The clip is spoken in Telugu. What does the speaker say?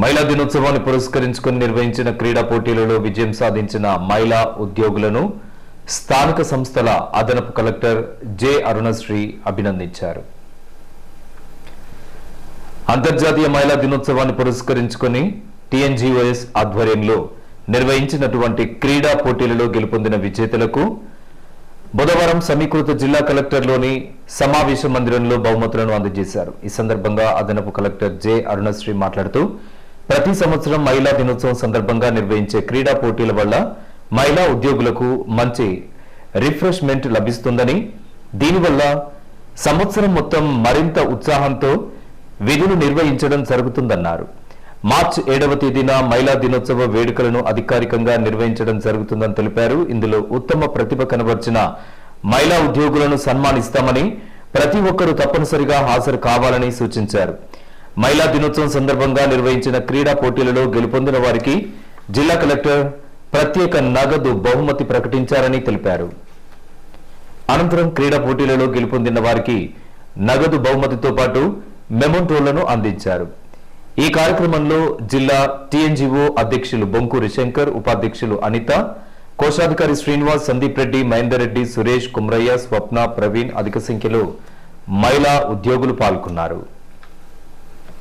మహిళా దినోత్సవాన్ని పురస్కరించుకుని నిర్వహించిన క్రీడా పోటీలలో విజయం సాధించిన మహిళా ఉద్యోగులను స్థానిక సంస్థల అదనపు కలెక్టర్ జె అరుణశ్రీ అభినందించారు. అంతర్జాతీయ మహిళా దినోత్సవాన్ని పురస్కరించుకుని టిఎన్జిఓఎస్ ఆధ్వర్యంలో నిర్వహించినటువంటి క్రీడా పోటీలలో గెలుపొందిన విజేతలకు బుధవారం సమీకృత జిల్లా కలెక్టర్లోని సమావేశ మందిరంలో బహుమతులను అందజేశారు. ఈ సందర్భంగా అదనపు కలెక్టర్ జె అరుణశ్రీ మాట్లాడుతూ ప్రతి సంవత్సరం మహిళా దినోత్సవం సందర్భంగా నిర్వహించే క్రీడా పోటీల వల్ల మహిళా ఉద్యోగులకు మంచి రిఫ్రెష్మెంట్ లభిస్తుందని దీనివల్ల సంవత్సరం మొత్తం మరింత ఉత్సాహంతో విధులు నిర్వహించడం జరుగుతుందన్నారు. మార్చి ఏడవ తేదీన మహిళా దినోత్సవ వేడుకలను అధికారికంగా నిర్వహించడం జరుగుతుందని తెలిపారు. ఇందులో ఉత్తమ ప్రతిభ కనబర్చిన మహిళా ఉద్యోగులను సన్మానిస్తామని ప్రతి ఒక్కరూ తప్పనిసరిగా హాజరు కావాలని సూచించారు. మహిళా దినోత్సవం సందర్భంగా నిర్వహించిన క్రీడా పోటీలలో గెలుపొందిన వారికి జిల్లా కలెక్టర్ ప్రత్యేక నగదు బహుమతి ప్రకటించారని తెలిపారు. అనంతరం క్రీడా పోటీలలో గెలుపొందిన వారికి నగదు బహుమతితో పాటు మెమోంటోలను అందించారు. ఈ కార్యక్రమంలో జిల్లా టీఎన్జీఓ అధ్యక్షులు బొంకూరి శంకర్ ఉపాధ్యక్షులు అనిత కోశాధికారి శ్రీనివాస్ సందీప్ రెడ్డి మహేందర్ రెడ్డి సురేష్ కుమ్రయ్య స్వప్న ప్రవీణ్ అధిక సంఖ్యలో మహిళా ఉద్యోగులు పాల్గొన్నారు.